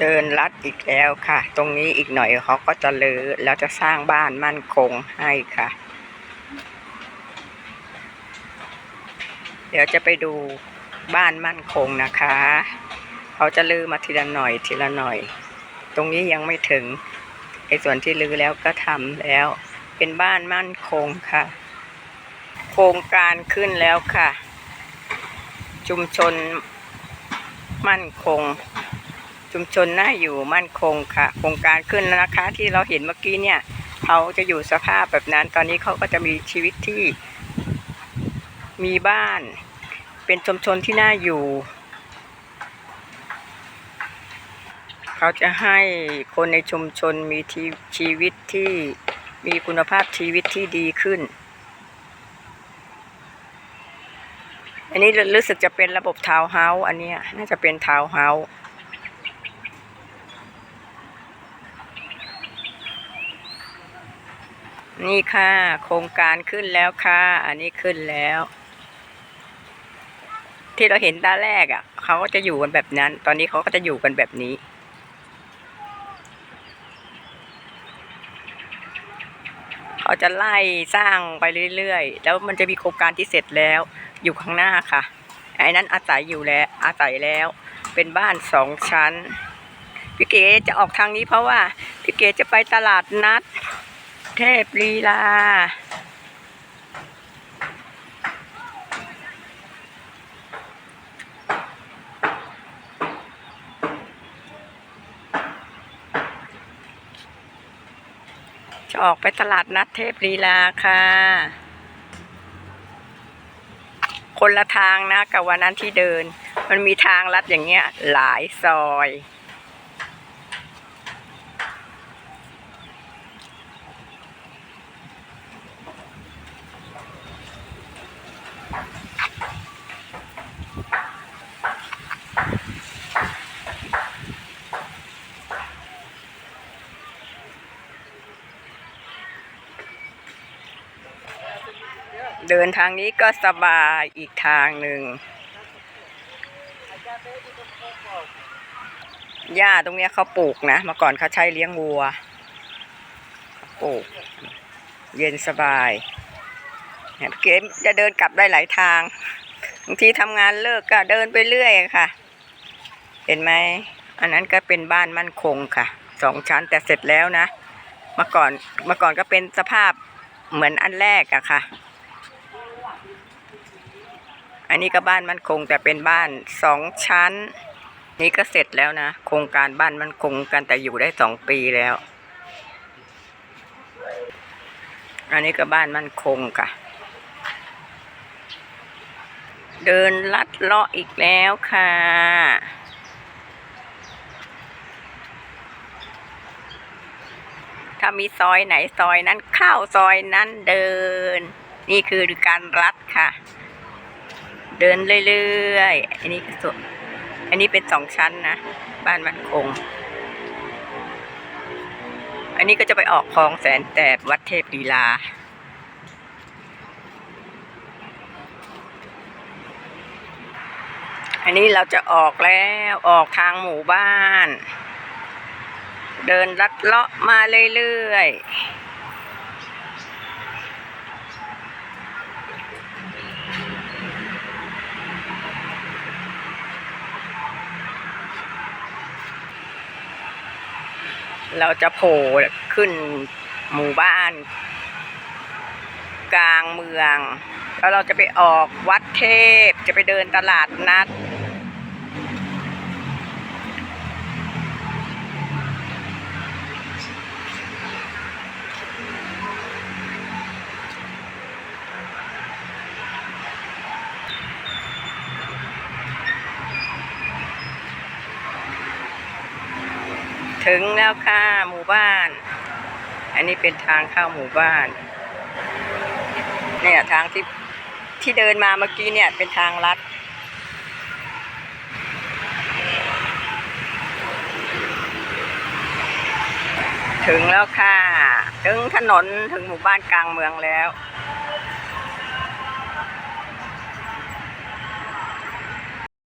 เดินลัดอีกแล้วค่ะ ตรงนี้อีกหน่อยเขาก็จะลือแล้วจะสร้างบ้านมั่นคงให้ค่ะ เดี๋ยวจะไปดูบ้านมั่นคงนะคะ เขาจะลือมาทีละหน่อยทีละหน่อย ตรงนี้ยังไม่ถึงไอ้ส่วนที่ลือแล้วก็ทำแล้ว เป็นบ้านมั่นคงค่ะ โครงการขึ้นแล้วค่ะ ชุมชนมั่นคง ชุมชนน่าอยู่มั่นคงค่ะ โครงการขึ้นแล้วนะคะ ที่เราเห็นเมื่อกี้เนี่ยเขาจะอยู่สภาพแบบนั้น ตอนนี้เขาก็จะมีชีวิตที่ มีบ้าน เป็นชุมชนที่น่าอยู่ เขาจะให้คนในชุมชนมีทีชีวิตที่มีคุณภาพชีวิตที่ดีขึ้น อันนี้รู้สึกจะเป็นระบบทาวน์เฮาส์อันนี้น่าจะเป็นทาวน์เฮาส์ นี่ค่ะ โครงการขึ้นแล้วค่ะ อันนี้ขึ้นแล้ว ที่เราเห็นตาแรกอะเขาก็จะอยู่กันแบบนั้น ตอนนี้เขาก็จะอยู่กันแบบนี้ เขาจะไล่สร้างไปเรื่อยๆ แล้วมันจะมีโครงการที่เสร็จแล้ว อยู่ข้างหน้าค่ะไอ้นั้นอาศัยอยู่แล้ว อาศัยแล้ว เป็นบ้านสองชั้น พี่เก๋จะออกทางนี้เพราะว่า พี่เก๋จะไปตลาดนัด เทพลีลา จะออกไปตลาดนัดเทพลีลาค่ะ คนละทางนะกับวันนั้นที่เดิน มันมีทางลัดอย่างเงี้ยหลายซอย เดินทางนี้ก็สบายอีกทางหนึ่ง หญ้าตรงนี้เขาปลูกนะ เมื่อก่อนเขาใช้เลี้ยงวัว ปลูก เย็นสบาย เนี่ยเกมจะเดินกลับได้หลายทางบางทีทำงานเลิกก็เดินไปเรื่อยค่ะ เห็นไหมอันนั้นก็เป็นบ้านมั่นคงค่ะสองชั้นแต่เสร็จแล้วนะเมื่อก่อนเมื่อก่อนก็เป็นสภาพเหมือนอันแรกอะค่ะ อันนี้ก็บ้านมั่นคงแต่เป็นบ้านสองชั้น นี่ก็เสร็จแล้วนะโครงการบ้านมั่นคงกันแต่อยู่ได้สองปีแล้ว อันนี้ก็บ้านมั่นคงค่ะ เดินลัดเลาะอีกแล้วค่ะถ้ามีซอยไหนซอยนั้นเข้าซอยนั้นเดิน นี่คือการรัดค่ะ เดินเรื่อยๆอันนี้สุดอันนี้เป็นสองชั้นนะบ้านมันคง อันนี้ก็จะไปออกคลองแสนแสบวัดเทพลีลา อันนี้เราจะออกแล้วออกทางหมู่บ้าน เดินลัดเลาะมาเรื่อยๆ เราจะโผล่ขึ้นหมู่บ้าน กลางเมือง แล้วเราจะไปออกวัดเทพ จะไปเดินตลาดนัด ถึงแล้วค่ะหมู่บ้าน อันนี้เป็นทางเข้าหมู่บ้าน เนี่ยทางที่ที่เดินมาเมื่อกี้เนี่ยเป็นทางลัด ถึงแล้วค่ะ ถึงถนนถึงหมู่บ้านกลางเมืองแล้ว